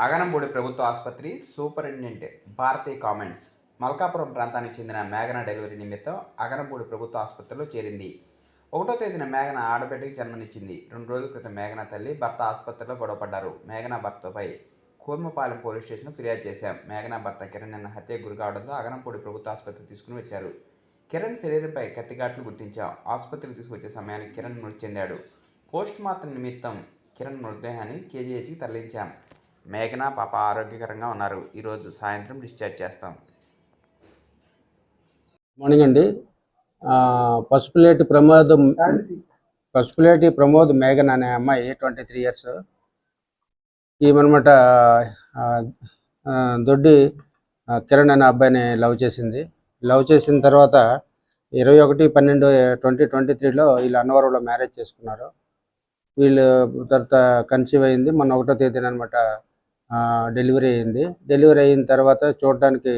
అగనంబూడి ప్రభుత్వ ఆసుపత్రి superintendent Bharati comments Malkapuram ప్రాంతానికి చెందిన మేఘన డెలివరీ నిమిత్తం అగనంబూడి ప్రభుత్వ ఆసుపత్రిలో చేరింది. ఒకటో తేదీన మేఘన ఆడబిడ్డకి జన్మనిచ్చింది. రెండు రోజుల క్రితం మేఘన తల్లి భర్త ఆసుపత్రిలో గొడవపడ్డారు. మేఘన భర్తపై కూర్మపాలెం పోలీస్ స్టేషన్ ఫిర్యాదు చేశాం. మేఘన భర్త కిరణ్ నిన్న హత్య గురి కావడంతో అగనంపూడి ప్రభుత్వ ఆసుపత్రి తీసుకుని వచ్చారు. కిరణ్ శరీరంపై కత్తిఘాట్లు గుర్తించాం. ఆసుపత్రికి తీసుకొచ్చే సమయానికి కిరణ్ మృతి చెందాడు. పోస్ట్ మార్టం నిమిత్తం కిరణ్ మృతదేహాన్ని కేజీహెచ్కి తరలించాం. మేఘన పాప ఆరోగ్యకరంగా ఉన్నారు. ఈరోజు సాయంత్రం డిశ్చార్జ్ చేస్తాం. మార్నింగ్ అండి. పసుపులేటి ప్రమోద్ పసుపులేటి ప్రమోద్ మేఘన్ అనే అమ్మాయి ట్వంటీ త్రీ ఇయర్స్. ఈమెనమాట దొడ్డి కిరణ్ అనే అబ్బాయిని లవ్ చేసింది. లవ్ చేసిన తర్వాత ఇరవై ఒకటి పన్నెండు ట్వంటీ ట్వంటీ త్రీలో వీళ్ళు అన్నవరంలో మ్యారేజ్ చేసుకున్నారు. వీళ్ళు తర్వాత కన్సీవ్ అయింది. మొన్న ఒకటో తేదీన అనమాట డెలివరీ అయింది. డెలివరీ అయిన తర్వాత చూడడానికి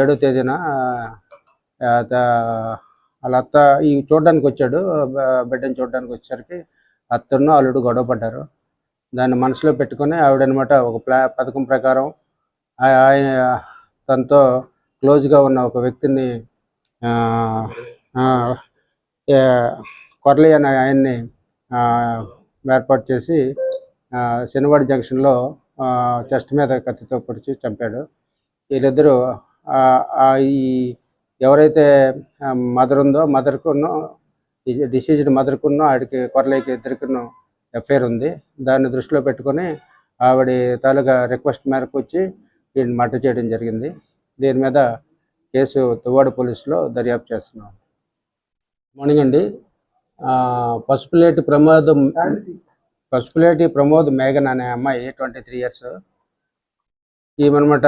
ఏడో తేదీన వాళ్ళ అత్త ఈ చూడడానికి వచ్చాడు. బిడ్డను చూడడానికి వచ్చేసరికి అత్తను అల్లుడు గొడవ పడ్డారు. దాన్ని మనసులో పెట్టుకొని ఆవిడనమాట ఒక ప్లా పథకం ప్రకారం ఆ- ఆయన తనతో క్లోజ్గా ఉన్న ఒక వ్యక్తిని కొరలి అనే ఆయన్ని ఏర్పాటు చేసి శనివాడి జంక్షన్లో చెస్ట్ మీద కత్తితో పొడిచి చంపాడు. వీళ్ళిద్దరూ ఈ ఎవరైతే మదర్ ఉందో మదర్కును డిసీజ్డ్ మదర్కును ఆవిడకి కొరలైకి ఇద్దరికిను ఎఫ్ఐఆర్ ఉంది. దాన్ని దృష్టిలో పెట్టుకొని ఆవిడ తాలూకా రిక్వెస్ట్ మేరకు వచ్చి వీడిని మర్డర్ చేయడం జరిగింది. దీని మీద కేసు తువ్వాడ పోలీసులో దర్యాప్తు చేస్తున్నాం. మార్నింగ్ అండి. పసుపు పసుపులేటి ప్రమాదం పసుపులేటి ప్రమోద్ మేఘన్ అనే అమ్మాయి ట్వంటీ త్రీ ఇయర్స్. ఈమెనమాట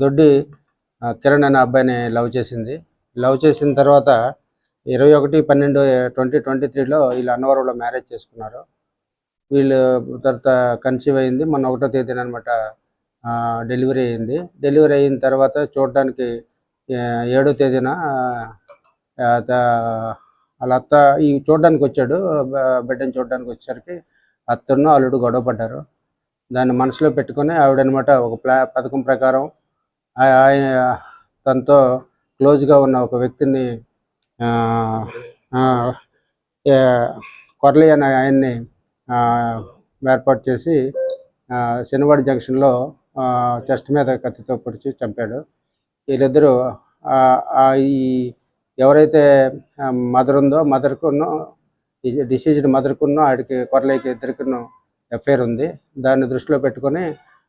దొడ్డి కిరణ్ అనే అబ్బాయిని లవ్ చేసింది. లవ్ చేసిన తర్వాత ఇరవై ఒకటి పన్నెండు ట్వంటీ ట్వంటీ త్రీలో వీళ్ళు అన్నవరంలో మ్యారేజ్ చేసుకున్నారు. వీళ్ళు తర్వాత కన్సీవ్ అయింది. మొన్న ఒకటో తేదీన అనమాట డెలివరీ అయింది. డెలివరీ అయిన తర్వాత చూడడానికి ఏడో తేదీన త- వాళ్ళ అత్త ఈ చూడడానికి వచ్చాడు బిడ్డను బిడ్డని చూడడానికి వచ్చేసరికి అత్తను అల్లుడు గొడవ పడ్డారు. దాన్ని మనసులో పెట్టుకొని ఆవిడనమాట ఒక ప్లా పథకం ప్రకారం ఆయన తనతో క్లోజ్గా ఉన్న ఒక వ్యక్తిని కొరలి అనే ఆయన్ని ఏర్పాటు చేసి శనివాడి జంక్షన్లో చెస్ట్ మీద కత్తితో పొడిచి చంపాడు. వీళ్ళిద్దరూ ఆ ఈ ఎవరైతే మదర్ ఉందో మదర్కును డిసీజ్డ్ మదర్కును ఆవిడకి కొరలేకి ఇద్దరికిను ఎఫ్ఐఆర్ ఉంది. దాన్ని దృష్టిలో పెట్టుకొని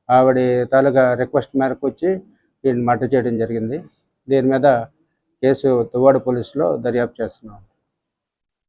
ఆవిడ తాలూకా రిక్వెస్ట్ మేరకు వచ్చి వీడిని మర్డర్ చేయడం జరిగింది. దీని మీద కేసు తువ్వాడ పోలీసులో దర్యాప్తు చేస్తున్నాం.